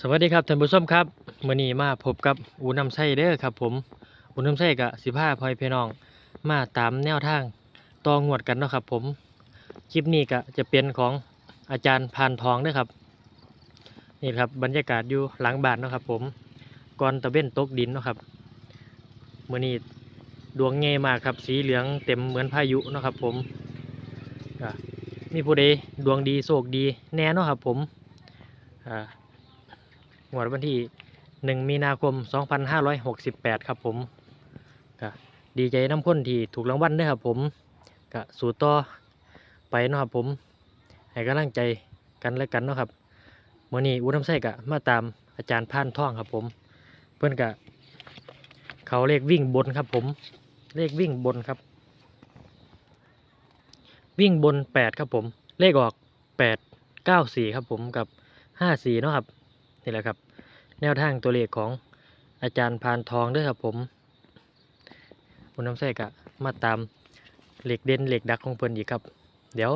สวัสดีครับท่านผู้ชมครับมื้อนี้มาพบกับอูน้ำไส้เด้อครับ ผมอูน้ำไส้กับสิพาพ่อพี่น้อง มาตามแนวทางต่องวดกันเนาะครับ ผมคลิปนี้ก็จะเป็นของอาจารย์พานทองเด้อครับ นี่ครับบรรยากาศอยู่หลังบ้านเนาะครับ ผมก่อนตะเว้นตกดินเนาะครับมื้อนี้ดวงเงยมากครับ สีเหลืองเต็มเหมือนพายุเนาะครับ ผมมีผู้ใดดวงดีโชคดีแน่เนาะครับ ผมอ่า วดวันที่หนึ่งมีนาคม 2568 ครับผมก็ดีใจน้ำข้นที่ถูกรางวัลด้วยครับผมก็สู่ต่อไปเนาะครับผม ให้กำลังใจกันและกันเนาะครับเมื่อนี้อุ้น้ำไส้กะมาตามอาจารย์พานท่องครับผม เพื่อนกะเขาเลขวิ่งบนครับผม เลขวิ่งบนครับ วิ่งบน8ครับผม เลขออก8 9 4ครับผมกับ5 4เนาะครับ นี่แหละครับ แนวทางตัวเลขของอาจารย์พานทองด้วยครับผมคุณน้ำแทรกะมาตามเหล็กเด่นเหล็กดักของเพิ่นอีกครับ เดี๋ยว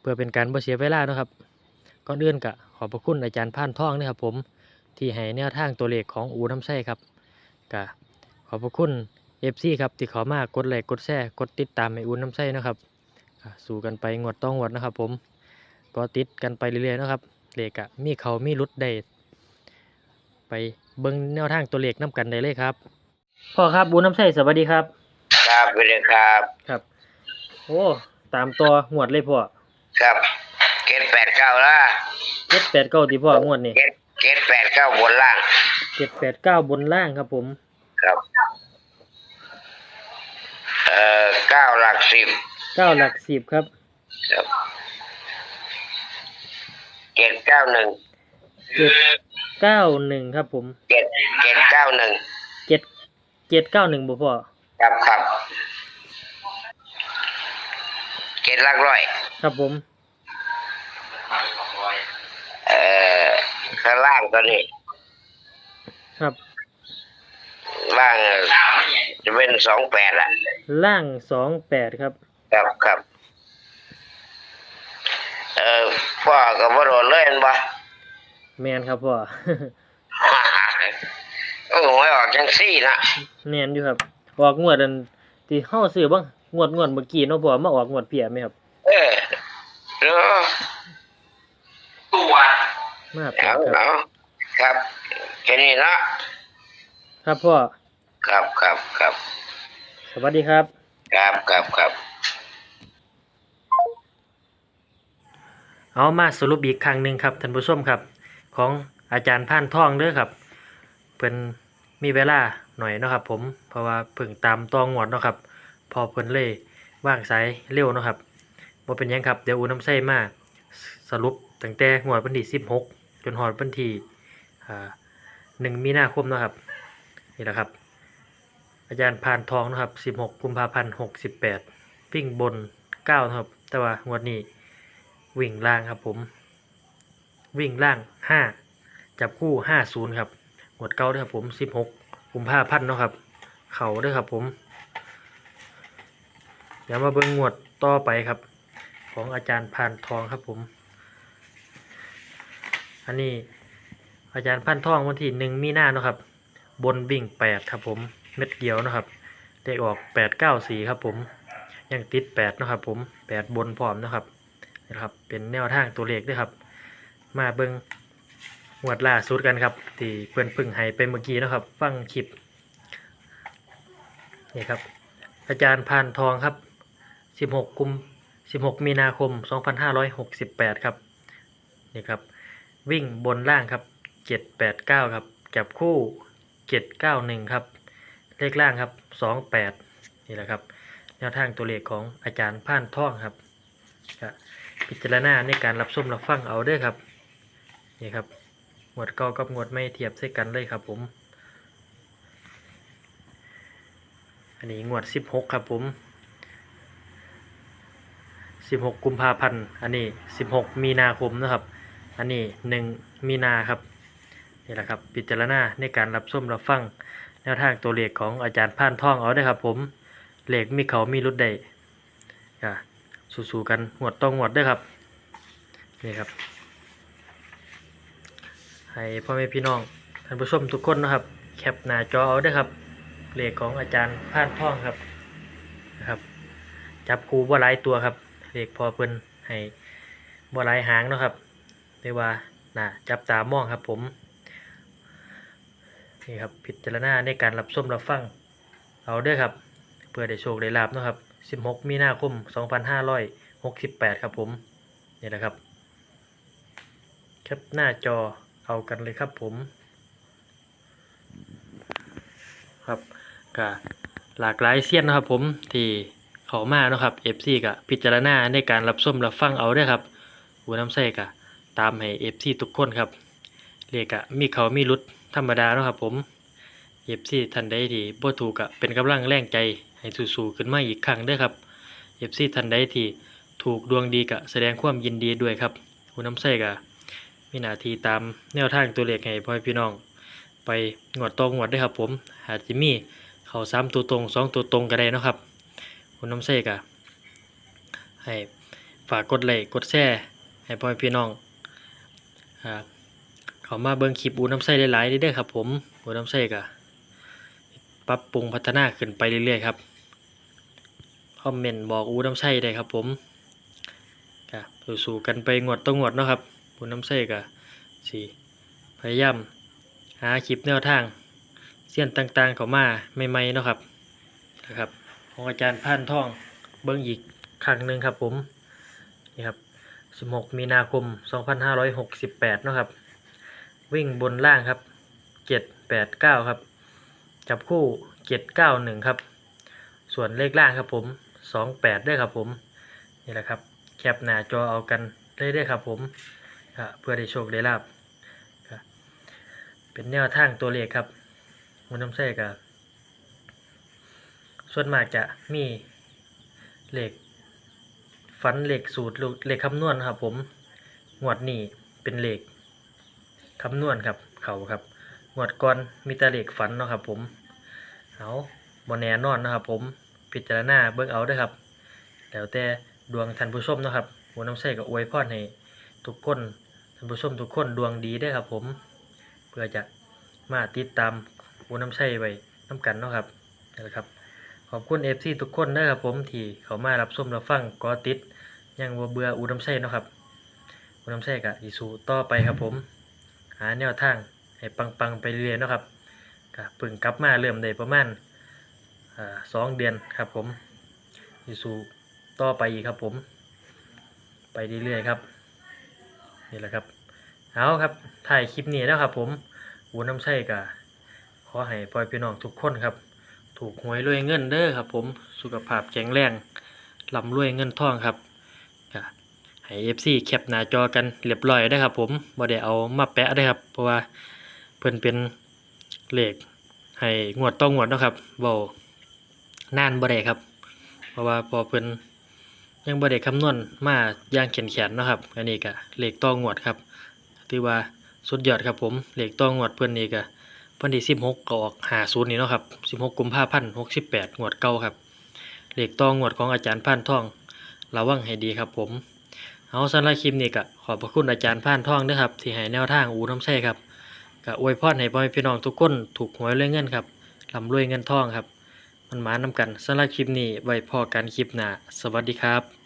เพื่อเป็นการบ่เสียเวลานะครับก่อนอื่นกะขอบพระคุณอาจารย์พานทองนะครับผมที่ให้แนวทางตัวเลขของอูน้ำแทรครับกะขอบพระคุณเอฟซีครับที่ขามากกดไลค์กดแชร์กดติดตามให้อูน้ำแทรนะครับสู้กันไปงวดต้องงวดนะครับผมก็ติดกันไปเรื่อยๆนะครับเลขอะมีเขามีรุดได้ ไปเบิ้งแนวทางตัวเลขน้ำกันได้เลยครับพ่อครับบูน้ำใสสวัสดีครับ ครับไปเลยครับครับโอ้ตามตัวงวดเลยพ่อครับเกตแปดเก้าละเจ็ดแปดเก้าที่พ่องวดนี่เกตเกตแปดเก้าบนล่างเจ็ดแปดเก้าบนล่างครับผม ครับเอ่อเก้าหลักสิบเก้าหลักสิบครับครับเกตเก้าหนึ่งเจ็ด เก้าหนึ่งครับผมเกตเกตเก้าหนึ่งเจ็ดเจ็ดเก้าหนึ่งบ่พ่อครับครับเกตลักร้อย ครับผม เอ่อข้างล่างตัวนี้ครับ ล่างจะเป็นสองแปดอะล่างสองแปดครับ ครับครับ เอ่อพ่อกับพ่อโดนเลยเห็นปะ แมนครับพ่อ โอ้ยออกจังซี่นะแมนอยู่ครับ ออกงวดอันที่เฮาซื้อบ้างงวดงวดเมื่อกี้เนาะพ่อมาออกงวดเพียไหมครับ เออเนาะตัวมาแปเอาดครับ เอาครับแค่นี้เนาะครับพ่อ ครับครับครับสวัสดีครับ ครับครับครับ เอามาสรุปอีกครั้งหนึ่งครับท่านผู้ชมครับ ของอาจารย์พานท่องเด้อครับเพิ่นมีเวลาหน่อยเนาะครับ ผมเพราะว่าเพิ่งตามตองวดเนาะครับ พอเพิ่นเลยว่างสายเร็วเนาะครับบ่เป็นยังครับเดี๋ยวอูน้ำใส่มาสรุปตั้งแต่งวดวันที่16จนฮอดวันที่อ่า1มีนาคมเนาะครับนี่แหละครับอาจารย์พานทองนะครับ 16 กุมภาพันธ์ 68 วิ่งบน 9 นะครับ แต่ว่างวดนี้วิ่งล่างครับผม วิ่งล่างห้าจับคู่ห้าศูนย์ครับหมดเก้าด้วยครับผมสิบหกกุมภาพันธ์เนาะครับ เข่าด้วยครับผมเดี๋ยวมาเบิ่งงวดต่อไปครับ ของอาจารย์พานทองครับผม อันนี้อาจารย์พันทองวันที่หนึ่งมีนาเนาะครับ บนวิ่งแปดครับผมเม็ดเดียวนะครับได้ออกแปดเก้าสี่ครับผมยังติดแปดนะครับผมแปดบนพร้อมนะครับนะครับ เป็นแนวทางตัวเลขด้วยครับ มาเบิงงวดล่าสุดกันครับ ที่เพื่อนพึ่งให้ไปเมื่อกี้นะครับ ฟังคลิปนี่ครับ อาจารย์พานทองครับ 16กุม16 มีนาคม 2568 ครับนี่ครับ วิ่งบนล่างครับ 789 ครับ จับคู่ 791 ครับ เลขล่างครับ 28 นี่แหละครับ แนวทางตัวเลขของอาจารย์พานทองครับพิจารณาในการรับชมรับฟังเอาด้วยครับ นี่ครับงวดเก่ากับงวดไม่เทียบใส่กันเลยครับ ผม อันนี้งวดสิบหกครับผมสิบหกกุมภาพันธ์อันนี้สิบหกมีนาคมนะครับ อันนี้หนึ่งมีนาครับนี่แหละครับพิจารณาในการรับชมรับฟังแนวทางตัวเลขของอาจารย์พานท่องเอาเด้ครับ ผมเลขมีเขามีรุดได้อ่าสู้ๆกันหวดต้องหวดด้วยครับ นี่ครับ ให้พ่อแม่พี่น้องท่านผู้ชมทุกคนนะครับ แคปหน้าจอเอาเด้ครับเลขของอาจารย์พานท่องครับนะครับ จับคูบ่หลายตัวครับเลขพอเพิ่นให้บ่หลายหางนะครับเรียกว่าน่าจับตามองครับผมนี่ครับพิจารณาในการรับส้มรับฟังเอาเด้อครับ เพื่อได้โชคได้ลาบนะครับ 16 มีนาคม 2568 ครับผม นี่แหละครับแคปหน้าจอ เอากันเลยครับผม ครับก็หลากหลายเสี้ยนนะครับผมที่เขามาเนาะครับ FC ก็พิจารณาในการรับส้มรับฟังเอาด้วยครับหัวน้ำใส่ก็ตามให้ FC ทุกคนครับเรียกะมีเขามีรุดธรรมดาเนาะครับผม FC ท่านใดที่บ่ถูกก็เป็นกำลังแรงใจให้สู้ๆขึ้นมาอีกครั้งด้อครับ FC ท่านใดที่ถูกดวงดีก็แสดงความยินดีด้วยครับหัวน้ำใส่ก็ มีหน้าที่ตามแนวทางตัวเลขให้พ่อพี่น้อง ไปงวดตรงงวดด้วยครับ ผมอาจจะมีเขาสามตัวตรงสองตัวตรงก็ได้นะครับ คุณน้ำเสกอะให้ฝากกดไลค์กดแชร์ให้พ่อพี่น้องเขามาเบิ่งคลิปอูน้ำใสหลายๆเด้อครับ ผมอูน้ำใสกะปรับปรุงพัฒนาขึ้นไปเรื่อยๆครับคอมเมนต์บอกอูน้ำใสได้ครับ ผมกะสู้ๆกันไปงวดต้องงวดเนาะครับ อูน้ำใสกะสี่พยายามหาคลิปแนวทางเสี้ยนต่างๆเข้ามาใหม่ๆเนาะครับนะครับของอาจารย์พานท่องเบิ้งอีกครั้งหนึ่งครับผมนี่ครับ 16 มีนาคม 2568เนาะครับ วิ่งบนล่างครับ 789 ครับ จับคู่ 791 ครับ ส่วนเลขล่างครับผม 28 ด้วยครับผม นี่แหละครับ แคปหน้าจอเอากันได้ด้ครับผม เพื่อได้โชคได้ลาบเป็นแนวทางตัวเลขครับมันน้ำใส่กับส่วนมากจะมีเลขฟันเลขสูตรหรือเลขคำนวณครับผมงวดนี้เป็นเลขคำนวณครับเขาครับงวดก่อนมีแต่เลขฝันเนาะครับผมเอาบนแน่นอนนะครับผมพิจารณาเบิ่งเอาด้วยครับแล้วแต่ดวงท่านผู้ชมนะครับหัวน้ำใส่กับอวยพรให้ทุกคน ท่านผู้ชมทุกคนดวงดีได้ครับผม เพื่อจะมาติดตามอูน้ำใช่ไว้น้ำกันเนาะครับนี่แหละครับ ขอบคุณเอฟซีทุกคนนะครับผมที่เขามารับชมรับฟังกอติดยังบ่เบื่ออูน้ำใช่นาะครับอูน้ำใช่กับอีสูต่อไปครับผม หาแนวทางให้ปังๆไปเรื่อยๆเนาะครับก็เพิ่งกลับมาเริ่มได้ประมาณสองเดือนครับผมอีสูต่อไปอีกครับผม ไปเรื่อยๆครับ นี่แหละครับ เอาครับถ่ายคลิปนี้แล้วครับผมอูน้ำใช่กะขอให้พ่อยพี่น้องทุกคนครับ ถูกหวยรวยเงินเด้อครับ ผมสุขภาพแข็งแรงลำรวยเงินทองครับกะให้เอฟซีแคปหน้าจอกันเรียบร้อยได้ครับ ผมบ่ได้เอามาแปะได้ครับ เพราะว่าเพิ่นเป็นเลขให้งวดต้องงวดนะครับเว้านานบ่ได้ครับ เพราะว่าพอเพิ่น ยังบ่ได้คำนวณมาอย่างแข็งๆเนะครับ อันนี้ก็เลขต้องงวดครับถือว่าสุดยอดครับผมเหล็กต้องงวดเพื่อนนี่ก็เพื่อนที่สิบหกก็ออกหาศูนย์นี่เนาะครับสิบหกกุมภาพันธ์หกสิบแปดงวดเก่าครับเหล็กต้องงวดของอาจารย์พานท่องระวังให้ดีครับผมเอาสำหรับคลิปนี้ก็ขอบพระคุณอาจารย์พานท่องด้วยครับที่ให้แนวทางอูน้ำใช่ครับก็อวยพรให้พ่อแม่พี่น้องทุกคนถูกหวยเรวยเงินครับลำรวยเงินทองครับมันหมานำกันสำหรับคลิปนี้ไว้พอกันคลิปหน้าสวัสดีครับ